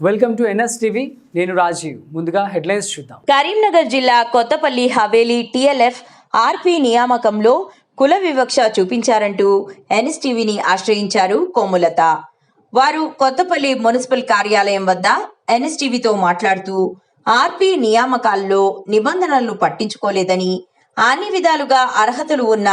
Welcome to NS TV నేను రాజీవ్. ముందుగా headlines చూద్దాం. కరీంనగర్ జిల్లా కొత్తపల్లి హవేలీ టీఎల్ఎఫ్ ఆర్పి నియామకంలో కుల వివక్ష చూపించారంటూ ఎన్ఎస్టీవీని ఆశ్రయించారు కోములత. వారు కొత్తపల్లి మున్సిపల్ కార్యాలయం వద్ద ఎన్ఎస్టీవీతో మాట్లాడుతూ ఆర్పి నియామకాల్లో నిబంధనలు పట్టించుకోలేదని అన్ని విధాలుగా అర్హతలు ఉన్న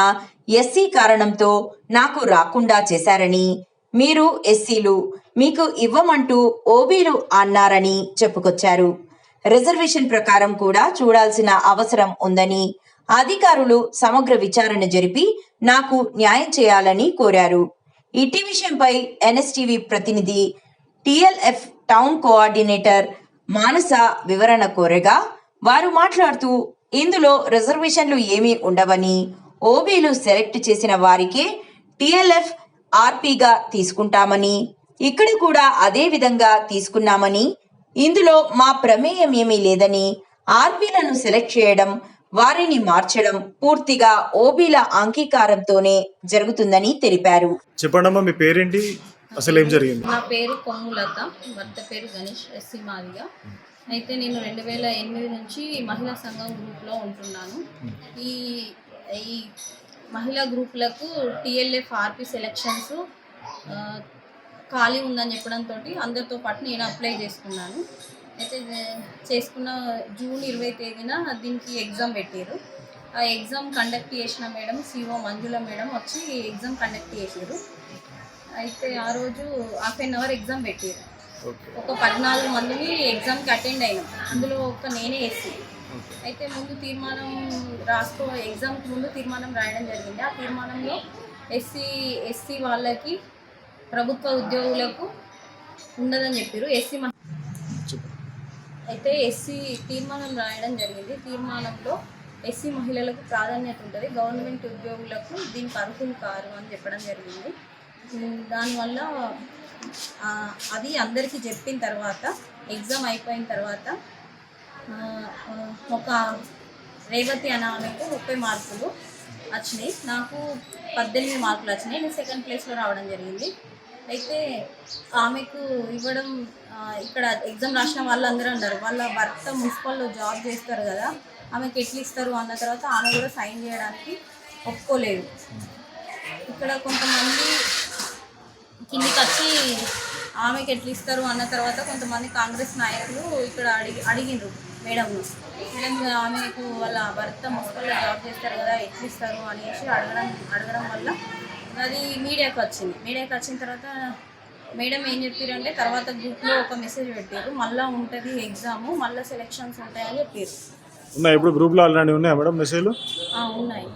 ఎస్సీ కారణంతో నాకు రాకుండా చేశారని మీరు ఎస్సీలు మీకు ఇవ్వమంటూ ఓబీలు అన్నారని చెప్పుకొచ్చారు. రిజర్వేషన్ ప్రకారం కూడా చూడాల్సిన అవసరం ఉందని అధికారులు సమగ్ర విచారణ జరిపి నాకు న్యాయం చేయాలని కోరారు. ఇటీ విషయంపై ఎన్ఎస్టీవీ ప్రతినిధి టిఎల్ఎఫ్ టౌన్ కోఆర్డినేటర్ మానస వివరణ కోరగా వారు మాట్లాడుతూ ఇందులో రిజర్వేషన్లు ఏమీ ఉండవని ఓబీలు సెలెక్ట్ చేసిన వారికే టిఎల్ఎఫ్ ఆర్పీగా తీసుకుంటామని ఇక్కడ కూడా అదే విధంగా తీసుకున్నామని ఇందులో మా ప్రమేయం ఏమీ లేదని ఆర్పీలను సెలెక్ట్ చేయడం వారిని మార్చడం పూర్తిగా ఓబీల అంగీకారంతోనే జరుగుతుందని తెలిపారు. చెప్పండమ్మా మీ పేరేంటి? అసలు ఏం జరిగింది? నా పేరు కొంగులత భర్త పేరు గణేష్ ఎస్సీ మాదిగా. అయితే నేను రెండు వేల ఎనిమిది నుంచి మహిళా సంఘం గ్రూప్లో ఉంటున్నాను. ఈ ఈ మహిళా గ్రూపులకు టిఎల్ఎఫ్ ఆర్పి సెలెక్షన్స్ ఖాళీ ఉందని చెప్పడంతో అందరితో పాటు నేను అప్లై చేసుకున్నాను. అయితే చేసుకున్న జూన్ ఇరవై తేదీన దీనికి ఎగ్జామ్ పెట్టారు. ఆ ఎగ్జామ్ కండక్ట్ చేసిన మేడం సిఓ మంజుల మేడం వచ్చి ఎగ్జామ్ కండక్ట్ చేసారు అయితే ఆ రోజు హాఫ్ అన్ అవర్ ఎగ్జామ్ పెట్టారు. ఒక పద్నాలుగు మందిని ఎగ్జామ్కి అటెండ్ అయినాం. అందులో ఒక నేనే ఎస్సీ. అయితే ముందు తీర్మానం రాసుకో ఎగ్జామ్కి ముందు తీర్మానం రాయడం జరిగింది. ఆ తీర్మానంలో ఎస్సీ ఎస్సీ వాళ్ళకి ప్రభుత్వ ఉద్యోగులకు ఉండదని చెప్పారు ఎస్సీ అయితే ఎస్సీ తీర్మానం రాయడం జరిగింది. తీర్మానంలో ఎస్సీ మహిళలకు ప్రాధాన్యత ఉంటుంది. గవర్నమెంట్ ఉద్యోగులకు దీనికి అర్హులు కారు అని చెప్పడం జరిగింది. దానివల్ల అది అందరికీ చెప్పిన తర్వాత ఎగ్జామ్ అయిపోయిన తర్వాత ఒక రేవతి అనే ఆమెకు ముప్పై మార్కులు వచ్చినాయి. నాకు పద్దెనిమిది మార్కులు వచ్చినాయి. నేను సెకండ్ ప్లేస్లో రావడం జరిగింది. అయితే ఆమెకు ఇవ్వడం ఇక్కడ ఎగ్జామ్ రాసిన వాళ్ళందరూ ఉన్నారు వాళ్ళ భర్త మున్సిపల్లో జాబ్ చేస్తారు కదా ఆమెకి ఎట్లా ఇస్తారు అన్న తర్వాత ఆమె కూడా సైన్ చేయడానికి ఒప్పుకోలేదు. ఇక్కడ కొంతమంది కిందికి వచ్చి ఆమెకి ఎట్లా ఇస్తారు అన్న తర్వాత కొంతమంది కాంగ్రెస్ నాయకులు ఇక్కడ అడిగి అడిగిండ్రు. మేడంను మేడం ఆమెకు వాళ్ళ భర్త మున్సిపల్లో జాబ్ చేస్తారు కదా ఎట్లా ఇస్తారు అనేసి అడగడం అడగడం వల్ల అది మీడియాకి వచ్చింది. మీడియాకి వచ్చిన తర్వాత మేడం ఏం చెప్పారంటే తర్వాత గ్రూప్లో ఒక మెసేజ్ పెట్టారు మళ్ళీ ఉంటుంది ఎగ్జాము మళ్ళీ సెలెక్షన్స్ ఉంటాయని చెప్పారు ఉన్నాయి ఇప్పుడు గ్రూప్లో ఆల్రెడీ ఉన్నాయా మేడం మెసేజ్లు? ఉన్నాయి.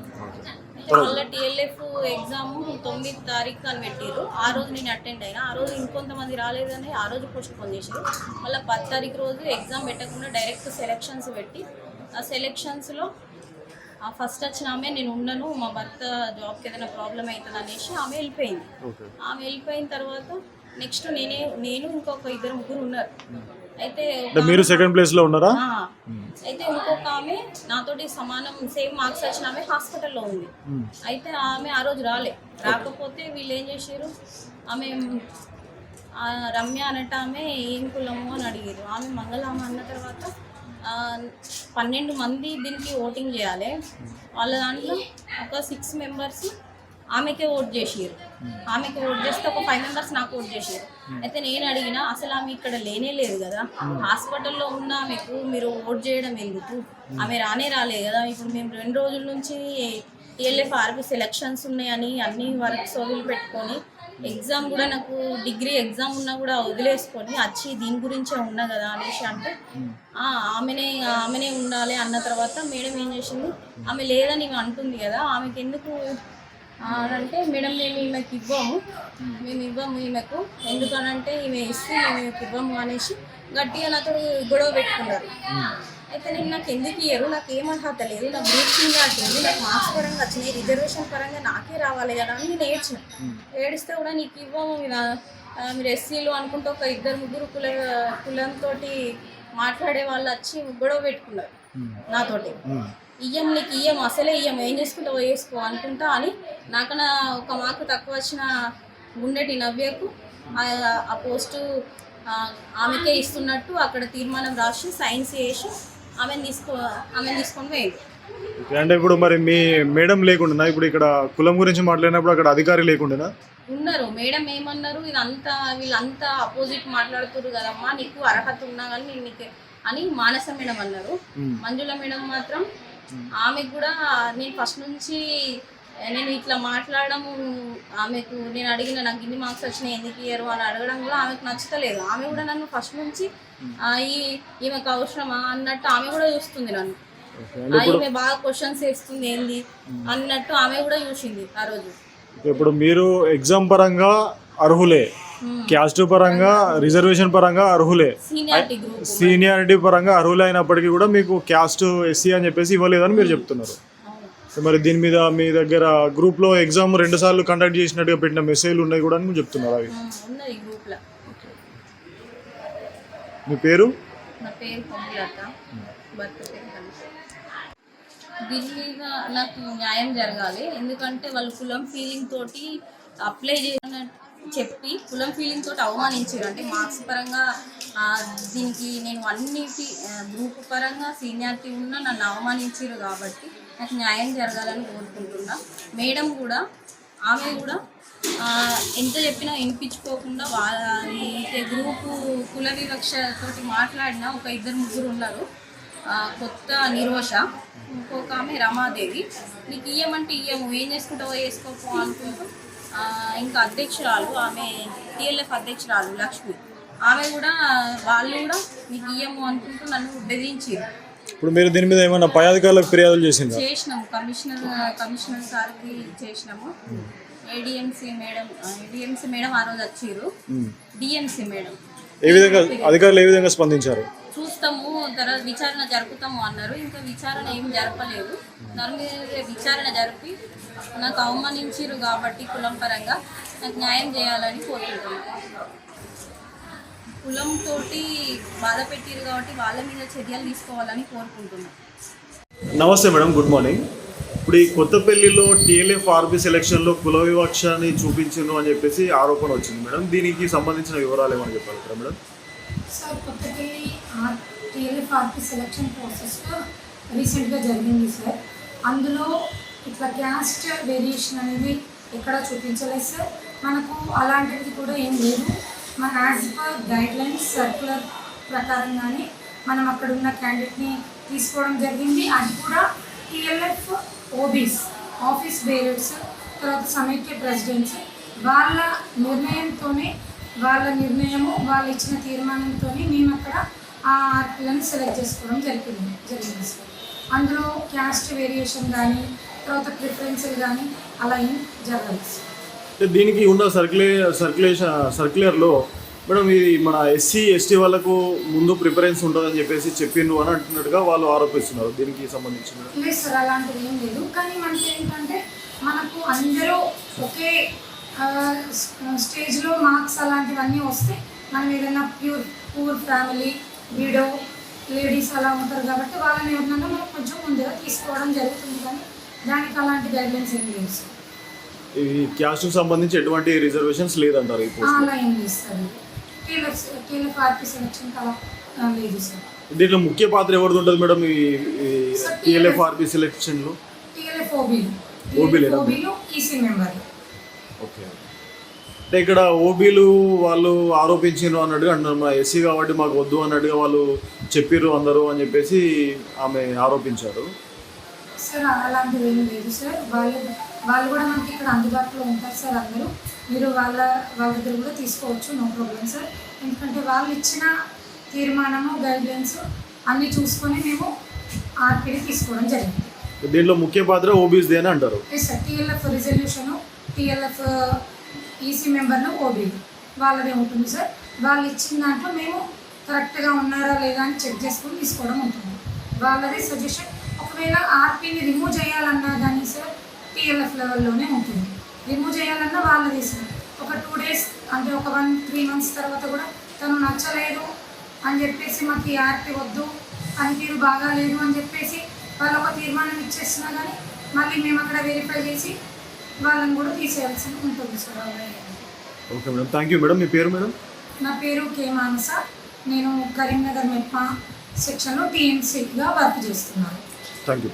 మళ్ళీ టిఎల్ఎఫ్ ఎగ్జామ్ తొమ్మిది తారీఖు అని పెట్టారు ఆ రోజు నేను అటెండ్ అయినా ఆ రోజు ఇంకొంతమంది రాలేదని ఆ రోజు పోస్ట్ పోన్ చేశారు మళ్ళీ పది తారీఖు రోజు ఎగ్జామ్ పెట్టకుండా డైరెక్ట్ సెలెక్షన్స్ పెట్టి ఆ సెలెక్షన్స్లో ఆ ఫస్ట్ వచ్చిన ఆమె నేను ఉండను మా భర్త జాబ్కి ఏదైనా ప్రాబ్లం అవుతుంది అనేసి ఆమె వెళ్ళిపోయింది. ఆమె వెళ్ళిపోయిన తర్వాత నెక్స్ట్ నేనే నేను ఇంకొక ఇద్దరు ముగ్గురు ఉన్నారు. అయితే మీరు సెకండ్ ప్లేస్లో ఉన్నారా? ఆ, అయితే ఇంకొక ఆమె నాతోటి సమానం సేమ్ మార్క్స్ వచ్చిన ఆమె హాస్పిటల్లో ఉంది. అయితే ఆమె ఆ రోజు రాలే. రాకపోతే వీళ్ళు ఏం చేశారు? ఆమె రమ్య అనట ఆమె ఏం కులము అని అడిగారు. ఆమె మంగళామ అన్న తర్వాత పన్నెండు మంది దీనికి ఓటింగ్ చేయాలి. వాళ్ళ దాంట్లో ఒక సిక్స్ మెంబర్స్ ఆమెకే ఓట్ చేసారు ఆమెకి ఓట్ చేస్తే ఒక ఫైవ్ మెంబర్స్ నాకు ఓట్ చేసారు అయితే నేను అడిగిన అసలు ఆమె ఇక్కడ లేనే లేదు కదా. హాస్పిటల్లో ఉన్న ఆమెకు మీరు ఓట్ చేయడం ఎందుకు? ఆమె రానే రాలేదు కదా. ఇప్పుడు మేము రెండు రోజుల నుంచి టీఎల్ఎఫ్ ఆర్పి సెలక్షన్స్ ఉన్నాయని అన్ని వర్క్స్ వదిలిపెట్టుకొని ఎగ్జామ్ కూడా నాకు డిగ్రీ ఎగ్జామ్ ఉన్నా కూడా వదిలేసుకొని వచ్చి దీని గురించే ఉన్నా కదా అనేసి అంటే "ఆ, ఆమెనే ఆమెనే ఉండాలి అన్న తర్వాత మేడం ఏం చేసింది? ఆమె లేదని అంటుంది కదా ఆమెకి ఎందుకు అంటే మేడం మేము ఈమెకు ఇవ్వము. మేము ఇవ్వము ఈమెకు. ఎందుకనంటే ఈమె ఇస్తే మేము ఇవ్వము అనేసి గట్టిగా నాతో గొడవ పెట్టుకున్నారు. అయితే నేను నాకు ఎందుకు ఇయ్యరు? నాకు ఏం అర్హత లేదు. నాకు గ్రూప్ సింగ్ నాకు మార్క్స్ పరంగా వచ్చినాయి రిజర్వేషన్ పరంగా నాకే రావాలి కదా అని నేను ఏడ్చిన. ఏడిస్తే కూడా నీకు ఇవ్వము మీరు ఎస్సీలు అనుకుంటే ఒక ఇద్దరు ముగ్గురు కుల కులంతో మాట్లాడే వాళ్ళు వచ్చి గొడవ పెట్టుకున్నారు. నాతోటి. ఇయ్యం నీకు ఇయ్యం అసలే ఇయ్యం. ఏం చేసుకుంటావో వేసుకో అనుకుంటా అని నాకన్నా ఒక మార్కు తక్కువ వచ్చిన గుండెటి నవ్యకు ఆ- ఆ పోస్టు ఆమెకే ఇస్తున్నట్టు అక్కడ తీర్మానం రాసి సైన్స్ చేసి ఆమెను తీసుకో ఆమెను తీసుకొని పోయింది. అంటే ఇప్పుడు మరి మీ మేడం లేకుండా ఇప్పుడు ఇక్కడ కులం గురించి మాట్లాడినప్పుడు అక్కడ అధికారి లేకుండా ఉన్నారు. మేడం ఏమన్నారు? ఇదంతా వీళ్ళంతా అపోజిట్ మాట్లాడుతున్నారు కదమ్మా నీకు అర్హత ఉన్నా కానీ నేను నీకు అని మానస మేడం అన్నారు. మంజుల మేడం మాత్రం ఆమెకు కూడా నేను ఫస్ట్ నుంచి నేను ఇట్లా మాట్లాడము ఆమెకు నేను అడిగిన నాకు ఇన్ని మార్క్స్ వచ్చినాయి ఎందుకు ఇయ్యరు అని అడగడం కూడా ఆమెకు నచ్చతలేదు. ఆమె కూడా నన్ను ఫస్ట్ నుంచి ఆ, ఈ ఈమెకు అవసరమా అన్నట్టు ఆమె కూడా చూస్తుంది నన్ను. ఈమె బాగా క్వశ్చన్స్ వేస్తుంది ఏంది అన్నట్టు ఆమె కూడా చూసింది ఆ రోజు. ఇప్పుడు మీరు ఎగ్జామ్ పరంగా అర్హులే. క్యాస్ట్ పరంగా రిజర్వేషన్ పరంగా అర్హులే. సీనియారిటీ పరంగా అర్హులే అయినప్పటికీ కూడా మీకు క్యాస్ట్ ఎస్సీ అని చెప్పేసి ఇవ్వలేదని మీరు చెప్తున్నారు. మరి దీని మీద మీ దగ్గర గ్రూప్లో ఎగ్జామ్ రెండు సార్లు కండక్ట్ చేసినట్టుగా పెట్టిన మెసేజ్లు ఉన్నాయి కూడా అని చెప్తున్నారు అవి. మీ పేరు? దీని మీద నాకు న్యాయం జరగాలి. ఎందుకంటే వాళ్ళు కులం ఫీలింగ్ తోటి అప్లై చేయని చెప్పి కులం ఫీలింగ్ తోటి అవమానించారు. అంటే మార్క్స్ పరంగా దీనికి నేను అన్నిటి గ్రూప్ పరంగా సీనియారిటీ ఉన్నా నన్ను అవమానించారు కాబట్టి నాకు న్యాయం జరగాలని కోరుకుంటున్నా. మేడం కూడా ఆమె కూడా ఎంత చెప్పినా వినిపించుకోకుండా వాళ్ళ ఈ గ్రూపు కుల వివక్షతోటి మాట్లాడిన ఒక ఇద్దరు ముగ్గురు ఉన్నారు. కొత్త నిర్వష ఇంకొక ఆమె రమాదేవి. నీకు ఇయ్యమంటే ఇయ్యము. ఏం చేసుకుంటావో వేసుకోపో అనుకుంటూ ఇంకా అధ్యక్షురాలు ఆమె టిఎల్ఎఫ్ అధ్యక్షురాలు లక్ష్మి. ఆమె కూడా వాళ్ళు కూడా నీకు ఇయ్యము అనుకుంటూ నన్ను బెదిరించారు. ఇప్పుడు మీరు దీని మీద ఏమైనా పై అధికారులకు ఫిర్యాదులు చేసిందా చేసినాము. కమిషనర్ కమిషనర్ సార్కి చేసినాము. ఏడిఎంసీ మేడం ఏడిఎంసీ మేడం ఆ రోజు వచ్చిర్రు డిఎంసీ మేడం. ఏ విధంగా అధికారులు ఏ విధంగా స్పందించారు? చూస్తాము తర్వాత విచారణ జరుపుతాము అన్నారు. ఇంకా విచారణ ఏం జరపలేదు. దాని మీద విచారణ జరిపి నాకు అవమానించారు కాబట్టి కులం పరంగా నాకు న్యాయం చేయాలని కోరుకుంటున్నాను. కులం తోటి బాధ పెట్టారు కాబట్టి వాళ్ళ మీద చర్యలు తీసుకోవాలని కోరుకుంటున్నాను. నమస్తే మేడం గుడ్ మార్నింగ్. ఇప్పుడు ఈ కొత్తపల్లిలో టీఎల్ఎఫ్ ఆర్బీ సెలక్షన్లో కుల వివక్షని చూపించిండ్రు అని చెప్పేసి ఆరోపణ వచ్చింది మేడం. దీనికి సంబంధించిన వివరాలు ఏమని చెప్పాలి కదా madam? Sir Kothapalli R TLF selection ప్రాసెస్లో రీసెంట్గా జరిగింది సార్ అందులో ఇట్లా క్యాస్ట్ వేరియేషన్ అనేది ఎక్కడ చూపించలేదు సార్ మనకు అలాంటిది కూడా ఏం లేదు. మన as per guidelines circular ప్రకారంగానే మనం అక్కడ ఉన్న క్యాండిడేట్ని తీసుకోవడం జరిగింది. అది కూడా టీఎల్ఎఫ్ ఓబీస్ ఆఫీస్ బేరర్స్ తర్వాత సమైక్య ప్రెసిడెంట్స్ వాళ్ళ నిర్ణయంతోనే వాళ్ళ నిర్ణయము వాళ్ళు ఇచ్చిన తీర్మానంతో మేము అక్కడ ఆ ఆర్పిలను సెలెక్ట్ చేసుకోవడం జరిగింది జరిగింది సార్. అందులో క్యాస్ట్ వేరియేషన్ కానీ తర్వాత ప్రిఫరెన్స్లు కానీ అలా ఏం సార్. అంటే దీనికి ఉన్న సర్క్యులే సర్క్యులేషన్ సర్క్యులర్లో మేడం ఇది మన ఎస్సీ ఎస్టీ వాళ్ళకు ముందు ప్రిఫరెన్స్ ఉంటుందని చెప్పేసి చెప్పిండ్రు అని అంటున్నట్టుగా వాళ్ళు ఆరోపిస్తున్నారు. దీనికి సంబంధించిన లేదు సార్ అలాంటిది ఏం లేదు. కానీ మనకి ఏంటంటే మనకు అందరూ ఒకే స్టేజ్లో మార్క్స్ అలాంటివన్నీ వస్తే మనం ఏదైనా pure poor family widow ladies అలా ఉంటారు కాబట్టి వాళ్ళని ఎవరినైనా మనం కొంచెం ముందుగా తీసుకోవడం జరుగుతుంది కానీ దానికి అలాంటి గైడ్లైన్స్ ఏం లేవు సార్ ఈ క్యాస్ట్కి సంబంధించి ఎటువంటి రిజర్వేషన్స్ లేదంటారు అలా ఏం లేదు సార్ ఆర్పీ సెలక్షన్ అలా లేదు సార్ దీంట్లో ముఖ్య పాత్ర ఎవరిది ఉంటుంది మేడం ఈ టీఎల్ఎఫ్ ఆర్బీ సెలక్షన్లో టీఎల్ఎఫ్ ఓబీలు? ఓబీలు ఈసీ మెంబర్లు ఓకే. అంటే ఇక్కడ ఓబీలు వాళ్ళు ఆరోపించారు అన్నట్టుగా అంటున్నారు. మా ఎస్సీ కాబట్టి మాకు వద్దు అన్నట్టుగా వాళ్ళు చెప్పిర్రు అందరూ అని చెప్పేసి ఆమె ఆరోపించారు. సార్ అలాంటిది ఏం లేదు సార్. వాళ్ళు వాళ్ళు కూడా మనకి ఇక్కడ అందుబాటులో ఉంటారు సార్ అందరూ. మీరు వాళ్ళ వాళ్ళ దగ్గర కూడా తీసుకోవచ్చు నో ప్రాబ్లం సార్. ఎందుకంటే వాళ్ళు ఇచ్చిన తీర్మానము గైడ్లైన్స్ అన్నీ చూసుకొని మేము ఆర్పీని తీసుకోవడం జరిగింది. దీంట్లో ముఖ్య పాత్ర ఓబీస్ అని అంటారు sir TLF resolution TLF EC మెంబర్లు ఓబీ. వాళ్ళదే ఉంటుంది సార్. వాళ్ళు ఇచ్చిన దాంట్లో మేము కరెక్ట్గా ఉన్నారా లేదా అని చెక్ చేసుకొని తీసుకోవడం ఉంటుంది. వాళ్ళది సజెషన్. ఒకవేళ ఆర్పీని రిమూవ్ చేయాలన్నా కానీ సార్ టీఎల్ఎఫ్ లెవెల్లోనే ఉంటుంది. రిమూవ్ చేయాలన్నా వాళ్ళది సార్. ఒక టూ డేస్ అంటే ఒక వన్ త్రీ మంత్స్ తర్వాత కూడా తను నచ్చలేదు అని చెప్పేసి మాకు ఈ ఆర్పీ వద్దు పనితీరు బాగాలేదు అని చెప్పేసి వాళ్ళు ఒక తీర్మానం ఇచ్చేసినా కానీ మళ్ళీ మేము అక్కడ వెరిఫై చేసి వాళ్ళని కూడా తీసేయాల్సి ఉంటుంది sir okay madam. Thank you madam. మీ పేరు మేడం? నా పేరు కే మానస. నేను కరీంనగర్ మెప్మా సెక్షన్లో టీఎంసీగా వర్క్ చేస్తున్నాను. Thank you